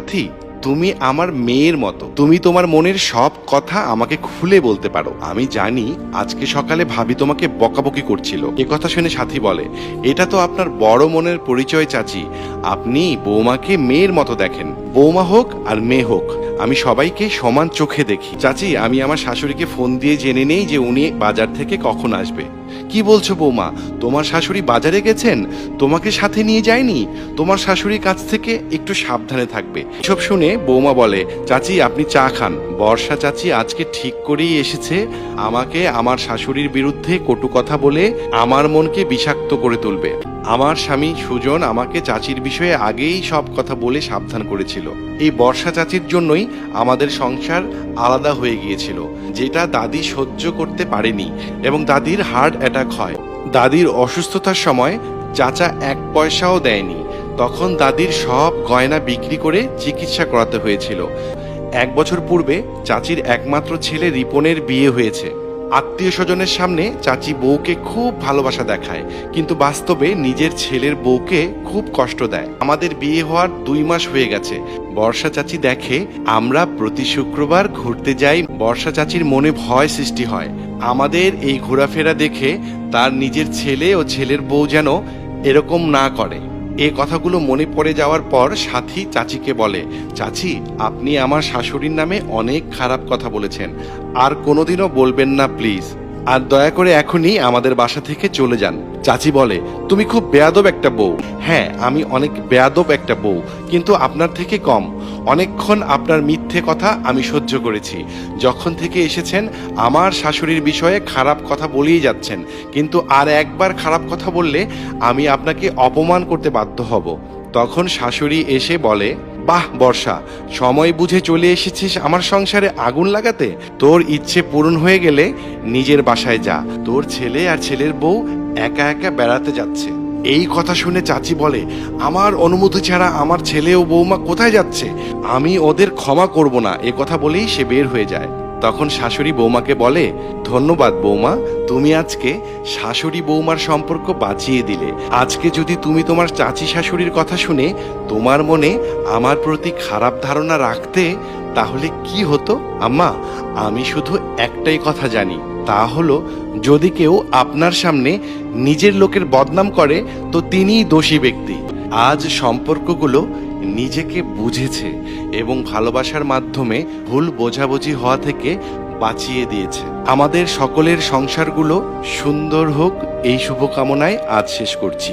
সাথী, তুমি আমার মেয়ের মতো। তুমি তোমার মনের সব কথা আমাকে খুলে বলতে পারো। আমি জানি আজকে সকালে ভাবি তোমাকে বকাবকি করছিল। এ কথা শুনে সাথী বলে, এটা তো আপনার বড় মনের পরিচয়, চাচি। আপনি বৌমাকে মেয়ের মতো দেখেন। বৌমা হোক আর মেয়ে হোক। আমি সবাইকে সমান চোখে দেখি। চাচি, আমি আমার শাশুড়িকে ফোন দিয়ে জেনে নেই যে উনি বাজার থেকে কখন আসবে। কি বলছো বৌমা? তোমার শাশুড়ি বাজারে গেছেন? তোমাকে সাথে নিয়ে যায়নি? তোমার শাশুড়ির কাছ থেকে একটু সাবধানে থাকবে। সব শুনে বৌমা বলে, চাচি, আপনি চা খান। বর্ষা চাচি আজকে ঠিক করেই এসেছে। আমাকে আমার শাশুড়ির বিরুদ্ধে কটু কথা বলে আমার মনকে বিষাক্ত করে তুলবে। আমার স্বামী সুজন আমাকে চাচির বিষয়ে আগেই সব কথা বলে সাবধান করেছিল। এই বর্ষা চাচির জন্যই আমাদের সংসার আলাদা হয়ে গিয়েছিল, যেটা দাদি সহ্য করতে পারেনি এবং দাদির হার্ট অ্যাটাক হয়। দাদির অসুস্থতার সময় চাচা এক পয়সাও দেয়নি। তখন দাদির সব গয়না বিক্রি করে চিকিৎসা করাতে হয়েছিল। এক বছর পূর্বে চাচির একমাত্র ছেলে রিপনের বিয়ে হয়েছে। আত্মীয় স্বজনের সামনে চাচি বউকে খুব ভালোবাসা দেখায়, কিন্তু বাস্তবে নিজের ছেলের বউকে খুব কষ্ট দেয়। আমাদের বিয়ে হওয়ার দুই মাস হয়ে গেছে। বর্ষা চাচি দেখে, আমরা প্রতি শুক্রবার ঘুরতে যাই, বর্ষা চাচির মনে ভয় সৃষ্টি হয়। আমাদের এই ঘোরাফেরা দেখে তার নিজের ছেলে ও ছেলের বউ যেন এরকম না করে। এ কথাগুলো মনে পড়ে যাওয়ার পর সাথী চাচিকে বলে, চাচি, আপনি আমার শাশুড়ির নামে অনেক খারাপ কথা বলেছেন। আর কোনোদিনও বলবেন না, প্লিজ। আর দয়া করে এখনই আমাদের বাসা থেকে চলে যান। চাচি বলে, তুমি খুব বেয়াদব একটা বউ। হ্যাঁ আমি অনেক বেয়াদব একটা বউ, কিন্তু আপনার থেকে কম। অনেকক্ষণ আপনার মিথ্যে কথা আমি সহ্য করেছি। যখন থেকে এসেছেন, আমার শাশুড়ির বিষয়ে খারাপ কথা বলেই যাচ্ছেন। কিন্তু আর একবার খারাপ কথা বললে আমি আপনাকে অপমান করতে বাধ্য হব। তখন শাশুড়ি এসে বলে, বাহ, বর্ষা, সময় বুঝে চলে এসেছিস আমার সংসারে আগুন লাগাতে? তোর ইচ্ছে পূরণ হয়ে গেলে নিজের বাসায় যা। তোর ছেলে আর ছেলের বউ একা একা বেড়াতে যাচ্ছে। এই কথা শুনে চাচি বলে, আমার অনুমতি ছাড়া আমার ছেলে ও বৌমা কোথায় যাচ্ছে? আমি ওদের ক্ষমা করব না। এ কথা বলেই সে বের হয়ে যায়। তখন শাশুড়ি বৌমাকে বলে, ধন্যবাদ বৌমা, তুমি আজকে শাশুড়ি বৌমার সম্পর্ক বাঁচিয়ে দিলে। আজকে যদি তুমি তোমার চাচি শাশুড়ির কথা শুনে তোমার মনে আমার প্রতি খারাপ ধারণা রাখতে, তাহলে কি হতো? আম্মা, আমি শুধু একটাই কথা জানি। তা হলো, যদি কেউ আপনার সামনে নিজের লোকের বদনাম করে, তো তিনিই দোষী ব্যক্তি। আজ সম্পর্কগুলো নিজেকে বুঝেছে এবং ভালোবাসার মাধ্যমে ভুল বোঝাবুঝি হওয়া থেকে বাঁচিয়ে দিয়েছে। আমাদের সকলের সংসারগুলো সুন্দর হোক, এই শুভকামনায় আজ শেষ করছি।